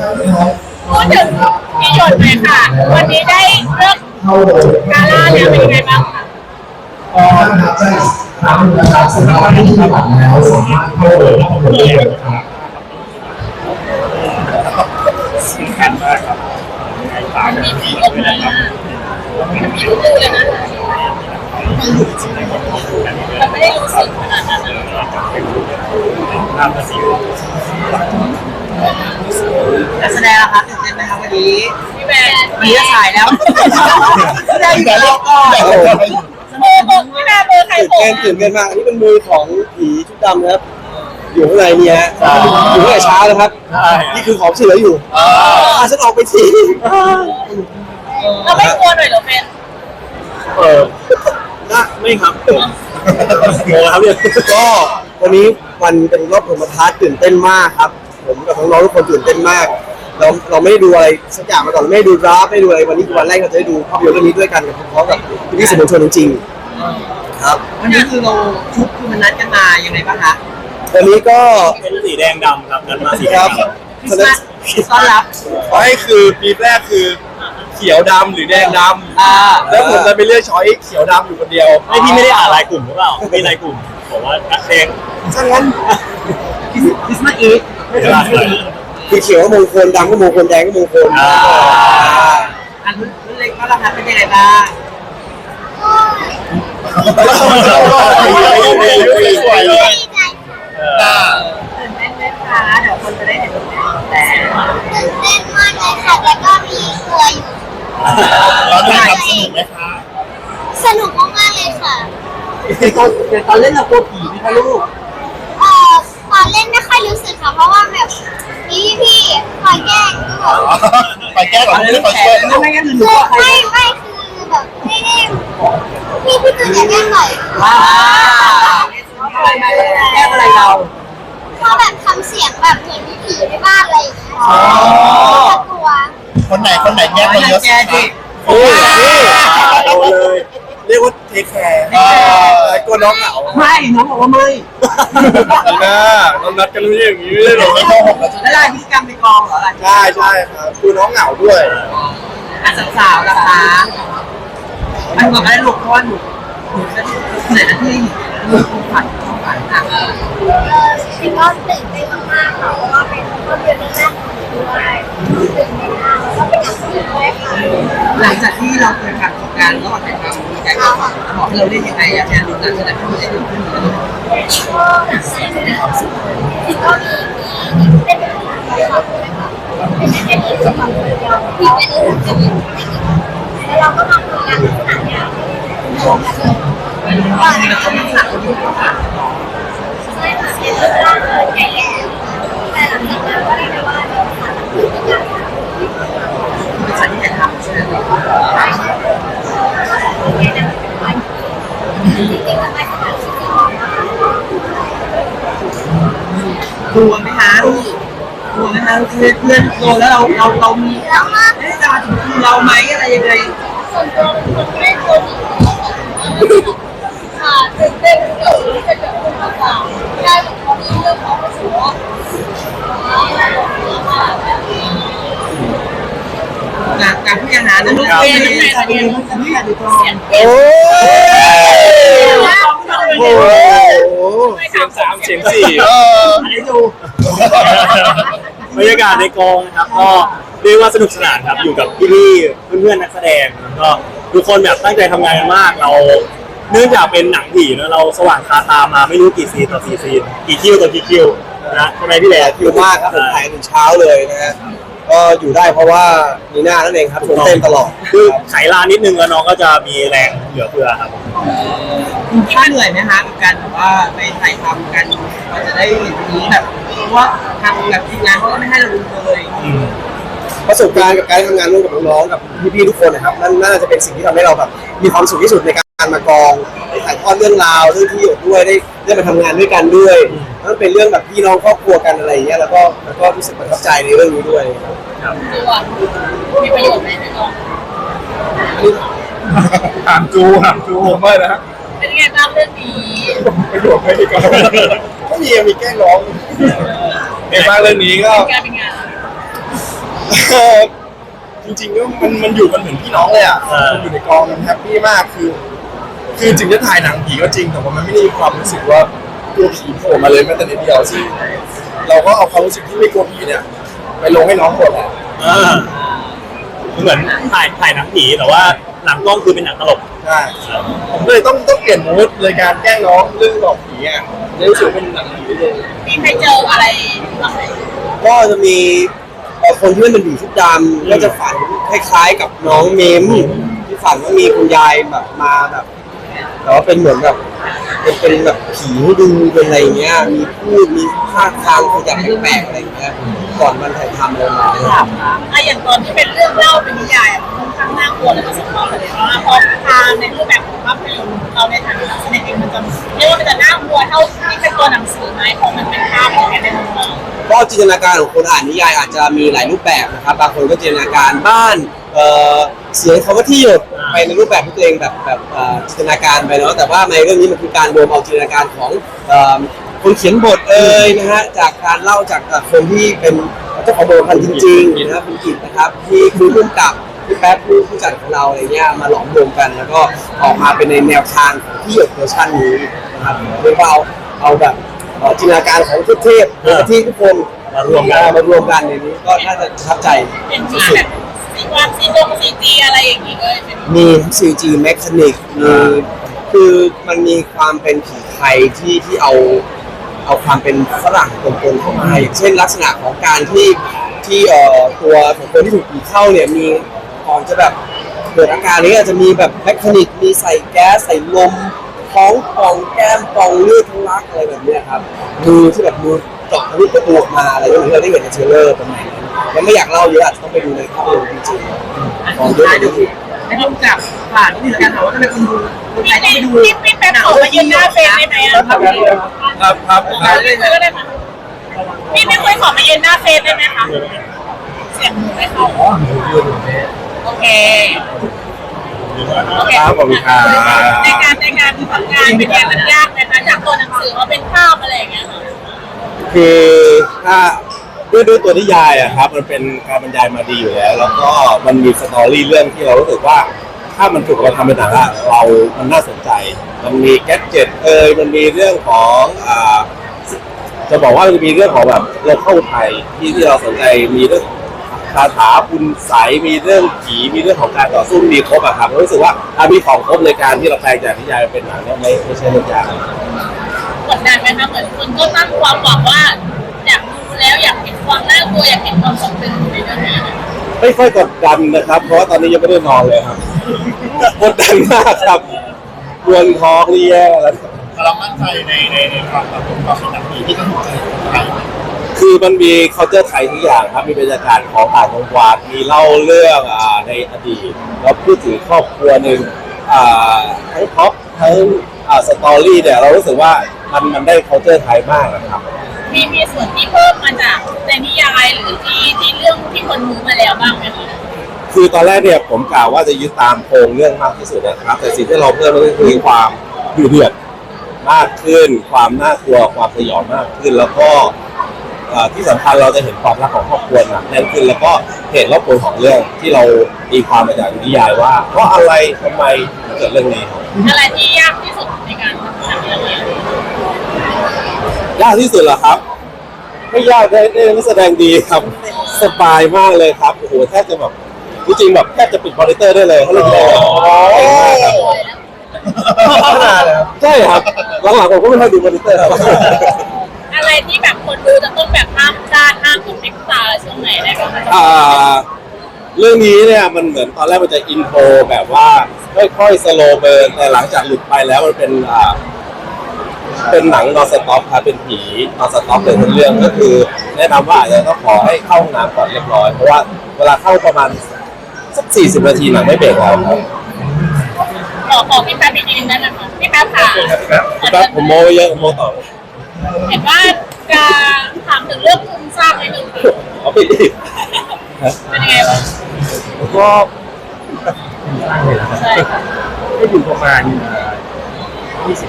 พูดถึงพี่หยดเลยค่ะ วันนี้ได้เลือกกาล่าแล้วเป็นยังไงบ้างคะก็นะครับได้ครั้งนะครับสำหรับที่ที่ผ่านแล้วสามารถเข้าเลยเข้าเลยนะครับสำคัญมากครับตากับพี่ด้วยนะครับผิวดูเลยนะเราไม่ได้รู้สึกขนาดนั้นนะภาพภาษี นักแสดงอะคะตื่นเต้นไหมคะวันนี้พี่แมนวันนี้จะฉายแล้วแสดงอยู่กับเราก่อนโอ้โหพี่แมนเบอร์ใครตื่นผมเต้นตื่นเต้นมากอันนี้เป็นมือของผีชุดดำนะครับ อยู่ข้างในเนี่ยฮะอยู่ตั้งแต่เช้าแล้วครับใช่นี่คือของที่เหลืออยู่พาฉันออกไปทีเราไม่กลัวหน่อยเหรอเฟนเออนะไม่ครับงงครับเนี่ยก็วันนี้วันเป็นรอบผมทัศน์ตื่นเต้นมากครับ ผมกับน้องๆทุกคนตื่นเต้นมาก เราเราไม่ได้ดูอะไรสักอย่างมาก่อนไม่ได้ดูดราฟไม่ได้ดูอะไรวันนี้คือวันแรกเราจะได้ดูภาพยนตร์เรื่องนี้ด้วยกันกับพร้อมกับพี่ๆสื่อมวลชนจริงๆครับ วันนี้คือเราชุดคือมันนัดกันมายังไงบ้างคะวันนี้ก็เป็นสีแดงดำครับกันมาสีคแดรังบดำคริสต์มาสต้อนรับไม่คือปีแรกคือเขียวดำหรือแดงดอ่าำแล้วผมจะไปเลือกช้อยเขียวดำอยู่คนเดียวไม่พี่ไม่ได้อ่านรายกลุ่มหรือเปล่ามีรายกลุ่มบอกว่านักเพลงถ้างั้น คริสต์มาสอีฟไม่ได้คือเขียวก็มงคลดำก็มงคลแดงก็มงคลอ่า อันรุ่นรุ่นเล็กก็ราคาเป็นยังไงบ้างตื่นเต้นไหมคะเดี๋ยวคนจะได้เห็นแต่ตื่นเต้นมากเลยค่ะแล้วก็มีกลัวอยู่ตอนนี้ทำสนุกไหมคะสนุกมากๆเลยค่ะ ตอนในตอนเล่นเรากลัวผีไหมคะลูก เอ่อตอนเล่นไม่ค่อยรู้ สึกค่ะเพราะว่าแบบพี่พี่ๆคอยแกล้งด้วยไปแก้ก่อนไม่ได้ไปแขช่วยนไม่ไม่งั้นคือหนูคือก็ใครไม่ไม่คือแบบไม่ได้พี่พี่ตื่นอย่าแกล้งหน่อยว้าแก้อะไรเรา เขาแบบทำเสียงแบบเหมือนมีผีในบ้านอะไรอย่างเงี้ยอ๋อน่ากลัว คนไหนคนไหนแก้คนเยอะแกดิโอ้ยนี่เอาเลย เรียกว่าเทคแคร์กลัวน้องเหงาไม่น้องบอกว่าไม่อันน่าน้องนัดกันไม่ใช่อย่างนี้ไม่ได้หรอกไม่โกหกแล้วลายพฤติกรรมในกองเหรออะไรใช่ใช่ครับคือน้องเหงาด้วยอะสาวๆล่ะคะมันบอกอะไรลูกเพราะว่าหนูหนูจะเหนื่อยนะที่หนูผัดผัดอะเออจริงๆก็ตื่นเต้นมากๆค่ะเพราะว่าเป็นภาพยนตร์เรื่องแรกของหนูด้วยตื่นเต้นมากแล้วก็เป็นหนังสือด้วยค่ะหลังจากที่เราเคยผ่านประสบการณ์ระหว่างถ่ายทำ เราเล่นยังไงอยากให้ดูหนังแสดงให้มันได้ดีขึ้นเลยก็หนังสือเป็นของสุดที่ก็มีมีเป็นภาษาไทยค่ะเป็นแค่นี้คือความเดียวที่เป็นเรื่องจะมีไม่กี่แล้วเราก็มาทำงานลักษณะเนี้รวมกันเลยว่ามันต้องมีหนักกว่านี้นะคะใช่ค่ะเป็นเรื่องแรกเลยแย่ๆแต่หลังจากนั้นก็ได้ได้ว่าเราผ่านหนังสือเป็นการ เป็นสายที่ถ่ายทำใช่ไหม ใช่ใช่แย่ๆเป็นวันที่จริงๆมันไม่ขนาดที่เรา กลัวไหมคะกลัวไหมคะเพื่อนเพื่อนโดนแล้วเราเราเรามีแล้วมากเอ๊ะจะมาถึงคือเราไหมอะไรยังไงส่วนตัวเป็นคนไม่กลัวผีค่ะตื่นเต้นเกี่ยวกับจะเกิดขึ้นมากกว่าได้เหมือนเขามีเรื่องของรู้สึกว่าการการพิจารณาเรื่องลูกเป็นยังไงคะเป็นยังไงไม่อยากดูกรองโอ้โห เสียงสามเสียงสี่อันนี้ดูบรรยากาศในกองนะครับก็เรียกว่าสนุกสนานครับอยู่กับพี่ๆเพื่อนๆนักแสดงแล้วก็ทุกคนแบบตั้งใจทำงานกันมากเรา เนื่องจากเป็นหนังผีเนอะเราสว่างคาตามาไม่รู้กี่ซีนต่อกี่ซีนกี่คิวต่อกี่คิวนะใช่ไมพี่แหล่คิวมากครับผมถ่ายถึงเช้าเลยนะฮะ ก็อยู่ได้เพราะว่านีน่านั่นเองครับชวนเต้นตลอดคือไขลานนิดนึงแล้วน้องก็จะมีแรงเหลือเฟือครับคุณค่าเหนื่อยไหมคะกับการแบบว่าไปถ่ายทำกันเราจะได้เห็นนี้แบบเพราะว่าทางแบบทีมงานเขาก็ไม่ให้เราดูเลยประสบการณ์กับการทำงานร่วมกับน้องๆกับพี่ๆทุกคนนะครับนั่นน่าจะเป็นสิ่งที่ทำให้เราแบบมีความสุขที่สุดในการมากองได้ถ่าย ทอดเรื่องราวเรื่องที่อยู่ด้วยได้ได้มาทำงานด้วยกันด้วยนั่นเป็นเรื่องแบบพี่น้องครอบครัวกันอะไรอย่างเงี้ยแล้วก็แล้วก็รู้สึกประทับใจในเรื่องนี้ด้วยครับตัวมีประโยชน์ไหมในกองถามจูถามจูผมว่านะเป็นไงบ้างเรื่องนี้ประโยชน์ไม่ด้ก่อนไม่มีมีแกล้งร้องในบ้านเรื่องนี้ก็การเป็นงานกจริงๆก็มันมันอยู่กันเหมือนพี่น้องเลยอะมันอยู่ในกองมันแฮปปี้มากคือ คือถึงจะถ่ายหนังผีก็จริง แต่ว่ามันไม่ได้มีความรู้สึกว่ากลัวผีโผล่มาเลยแม้แต่นิดเดียวซึ่งเราก็เอาความรู้สึกที่ไม่กลัวผีเนี่ยไปลงให้น้องหมดแหละอ่าเหมือนถ่ายถ่ายหนังผีแต่ว่าหลังกล้องคือเป็นหนังตลกใช่ผมก็เลยต้องต้องเปลี่ยนมูดเลยการแกล้งน้องเรื่องหลอกผีอะเลยรู้สึกว่าเป็นหนังผีเลยมีใครเจออะไรบ้างไหมก็จะมีเอ่อคนที่เล่นเป็นผีชุดดำก็จะฝันคล้ายๆกับน้องเมมที่ฝันว่ามีคุณยายแบบมาแบบ แต่ว่าเป็นเหมือนแบบเป็นเป็นแบบผีให้ดูเป็นอะไรเงี้ย มีพูดมีท่าทางขยับแปลกๆอะไรเงี้ย ก่อนมันถ่ายทำอะไรมาเนี่ยอะอย่างตอนที่เป็นเรื่องเล่าเป็นนิยายอะมันค่อนข้างน่ากลัวและประสบความสำเร็จมากพอทางในรูปแบบของภาพยนตร์เราในฐานะนักแสดงเองมันจะเรียกว่ามันจะน่ากลัวเท่าที่เป็นตัวหนังสือไหมของมันเป็นภาพเหมือนกันในมุมมองก็จินตนาการของคนอ่านนิยายอาจจะมีหลายรูปแบบนะครับ บางคนก็จินตนาการบ้าน เอ่อ เสียงคำว่าที่หยด ไปในรูปแบบที่ตัวเองแบบแบบเอ่อจินตนาการไปเนาะแต่ว่าในเรื่องนี้มันคือการรวมเอาจินตนาการของเอ่อคนเขียนบทเอ่ยนะฮะจากการเล่าจากเอ่อคนที่เป็นเจ้าของบทพันธ์จริงๆนะครับคุณกิตนะครับที่คือร่วมกับพี่แป๊บผู้ผู้จัดของเราอะไรเงี้ยมาหลอมรวมกัน แล้วก็ออกมาเป็นในแนวทางของที่หยดเวอร์ชันนี้นะครับเรียกว่าเอาเอาแบบเอ่อจินตนาการของทุกเทพที่ทุกคนมารวมกันมารวมกันในนี้ก็น่าจะประทับใจเป็นที่แบบซี วานซีดงซีจีอะไรอย่างงี้เลยเป็นมีแมคานิกมีคือมันมีความเป็นผีไทยที่ที่เอาเอาความเป็นฝรั่งปนๆเข้ามาอย่างเช่นลักษณะของการที่ที่เอ่อตัวของคนที่ถูกผีเข้าเนี่ยมีก่อนจะแบบเกิดอาการนี้อาจจะมีแบบแมคานิกมีใส่แก๊สใส่ลมท้องป่องแก้มป่องเลือดทะลักอะไรแบบเนี้ยครับมือที่แบบมือ เจาะทะลุประตูออกมาอะไรอย่างเงี้ยเราได้เห็นในเทรลเลอร์ประมาณนั้นยังไม่อยากเล่าเยอะอาจจะต้องไปดูในภาพยนตร์จริงๆของเยอะกว่านี้ไม่ต้องจับผ่านนี่การถามว่าทำไมคนดูคนไทพี่ยต้องไปดูพี่พี่แป๊บขอมายืนหน้าเฟรมได้ไหมอะครับครับพี่คุยก็ได้ค่ะพี่ไม่คุยขอมายืนหน้าเฟรมได้ไหมคะเสียงหนูไม่เข้าโอเคโอเคครับผมครับในการในการทำงานเป็นยังไงมันยากไหมคะจากตัวหนังสือมาเป็นภาพอะไรอย่างเงี้ย คือถ้าด้วยด้วยตัวนิยายอะครับ มันเป็นการบรรยายมาดีอยู่แล้ว แล้วก็มันมีสตอรี่เรื่องที่เรารู้สึกว่า ถ้ามันถูกมาทำเป็นหนังอะเรา มันน่าสนใจ มันมีแกดเจ็ตเอยมันมีเรื่องของอ่าจะบอกว่ามันมีเรื่องของแบบเราเข้าไทยที่ที่เราสนใจมีเรื่องคาถาคุณใสยมีเรื่องผีมีเรื่องของการต่อสู้มีครบอะครับเรารู้สึกว่าถ้ามีของครบในการที่เราแปลงจากนิยายเป็นหนังเนี่ยไม่ไม่ใช่เรื่องยาก กดดันไหมคะเหมือนคุณก็ตั้งความหวังว่าอยากดูแล้วอยากเห็นความน่ากลัวอยากเห็นความสมเป็นในเรื่องนี้ไม่ค่อยกดดันนะครับ เพราะว่าตอนนี้ยังไม่ได้นอนเลยครับกดดันมากครับปวดท้องนี่แย่แล้วเรามั่นใจในในในความแบบความเป็นหนังผีที่ต้องถูกใจคนไทยคือมันมี culture ไทยทุกอย่างครับมีบรรยากาศของต่างจังหวัดมีเล่าเรื่องอ่าในอดีตแล้วพูดถึงครอบครัวหนึ่งอ่าทั้งท็อปทั้งอ่าสตอรี่เนี่ยเรารู้สึกว่า มันมันได้ culture ไทยมากนะครับ มีมีส่วนที่เพิ่มมาจากในนิยายหรือที่ที่เรื่องที่คนรู้มาแล้วบ้างไหมคะคือตอนแรกเนี่ยผมกล่าวว่าจะยึดตามโครงเรื่องมากที่สุดนะครับ แต่สิ่งที่เราเพิ่มก็คือความดุเดือดมากขึ้น ความน่ากลัวความสยองมากขึ้น แล้วก็เอ่อที่สำคัญเราจะเห็นความรักของครอบครัวหนักแน่นขึ้น แล้วก็เหตุรอบตัวของเรื่องที่เราตีความมาจากนิยายว่า เพราะอะไรทำไมถึงเกิดเรื่องนี้ครับ อะไรที่ยากที่สุดในการทำหนังเรื่องนี้ ยากที่สุดเหรอครับ ไม่ยากได้ได้นักแสดงดีครับ สบายมากเลยครับโอ้โหแทบจะแบบจริงๆแบบแทบจะปิดมอนิเตอร์ได้เลยเขาเล่นได้เลยเก่งมากครับใช่ครับหลังๆผมก็ไม่ค่อยดูมอนิเตอร์ครับอะไรที่แบบคนดูจะต้องแบบห้ามพลาดห้ามถูกเด็กตาช่วงไหนได้บ้างคะอ่าเรื่องนี้เนี่ยมันเหมือนตอนแรกมันจะอินโทรแบบว่าค่อยๆสโลเบิร์นแต่หลังจากหลุดไปแล้วมันเป็นอ่า เป็นหนังนอนสต็อปครับเป็นผีนอนสต็อปเลยทั้งเรื่องก็คือแนะนำว่าอาจจะต้องขอให้เข้าห้องน้ำก่อนเรียบร้อย เพราะว่าเวลาเข้าประมาณสักสี่สิบนาทีหนังไม่เบรกแล้วครับขอขอพี่แป๊บอีกทีนึงได้ไหมคะพี่แป๊บค่ะแป๊บผมโมไว้เยอะผมโมต่อเห็นว่าจะถามถึงเรื่องภูมิสร้างในหนึ่งค่ะเอาไปอีกเป็นยังไงบ้างก็ใช่ค่ะ ก็อยู่ประมาณ ยี่สิบ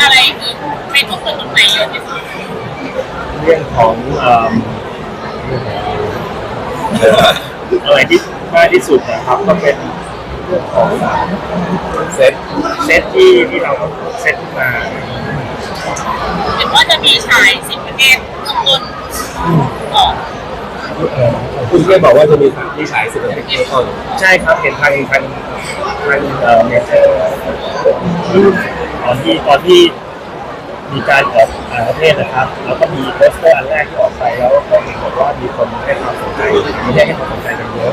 อะไรคือไปทุกคนตรงไหนเยอะที่สุดเรื่องของเอ่ออะไรที่ง่ายที่สุดนะครับก็เป็นเรื่องของเซตเซตที่ที่เราเซตขึ้นมาเห็นว่าจะมีฉายสิบประเทศเบื้องต้นก่อน คุณเคยบอกว่าจะมีที่ฉายสิบนาทีก่อนใช่ครับเห็นทางทางทางเอ่อเมเจอร์ตอนที่ตอนที่มีการออกต่างประเทศนะครับ แล้วก็มีโปสเตอร์อันแรกที่ออกไปแล้วก็เห็นบอกว่ามีคนให้ความสนใจไม่ได้ให้ความสนใจกันเยอะ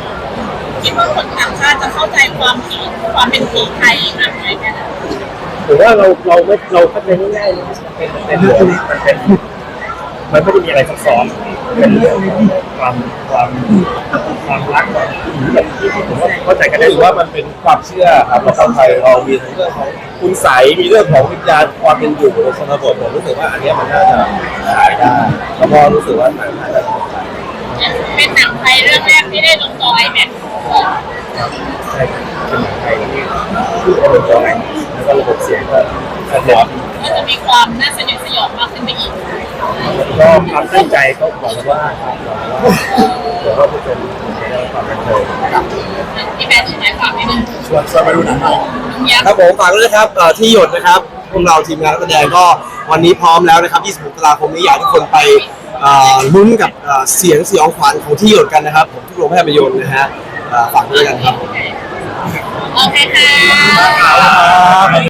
คิดว่าคนต่างชาติจะเข้าใจความผีความเป็นผีไทยมากน้อยแค่ไหนถือว่าเราเราไม่เราเข้าใจง่ายๆเลยมันเป็นมันเป็นเรื่องมันเป็นมันไม่ได้มีอะไรซับซ้อน เป็นเรื่องความความความรักแบบที่ผมว่าเข้าใจกันได้ถือว่ามันเป็นความเชื่อครับเราคนไทยเรามีทั้งเรื่องของคุณใสมีเรื่องของวิญญาณความเป็นอยู่ในชนบทผมรู้สึกว่าอันนี้มันน่าจะขายได้แล้วก็รู้สึกว่าหนังน่าจะเป็นหนังไทยเรื่องแรกที่ได้ลงจอไอแม็กใช่เป็นหนังไทยที่ที่ระบบจอไอแล้ว ก็ระบบเสียงก็สะท้อนก็จะมีความน่าสยดสยองมากขึ้นไปอีกก็ความตั้งใจก็บอกว่าครับบอกว่าเดี๋ยวเราจะเป็นในเรื่องความบันเทิงนะครับพี่แบงค์ถึงไหนฝากนิดนึงชวนชวนมาดูหนังหน่อยลุงยักษ์ครับผมฝากด้วยนะครับเอ่อที่หยดนะครับพวกเราทีมงานนักแสดงก็วันนี้พร้อมแล้วนะครับ 26ตุลาคมนี้อยากให้ทุกคนไปเอ่อลุ้นกับเอ่อเสียงสยองขวัญของที่หยดกันนะครับ ผมทุกโรงภาพยนตร์นะฮะเอ่อฝากด้วยกันครับ โอเคค่ะ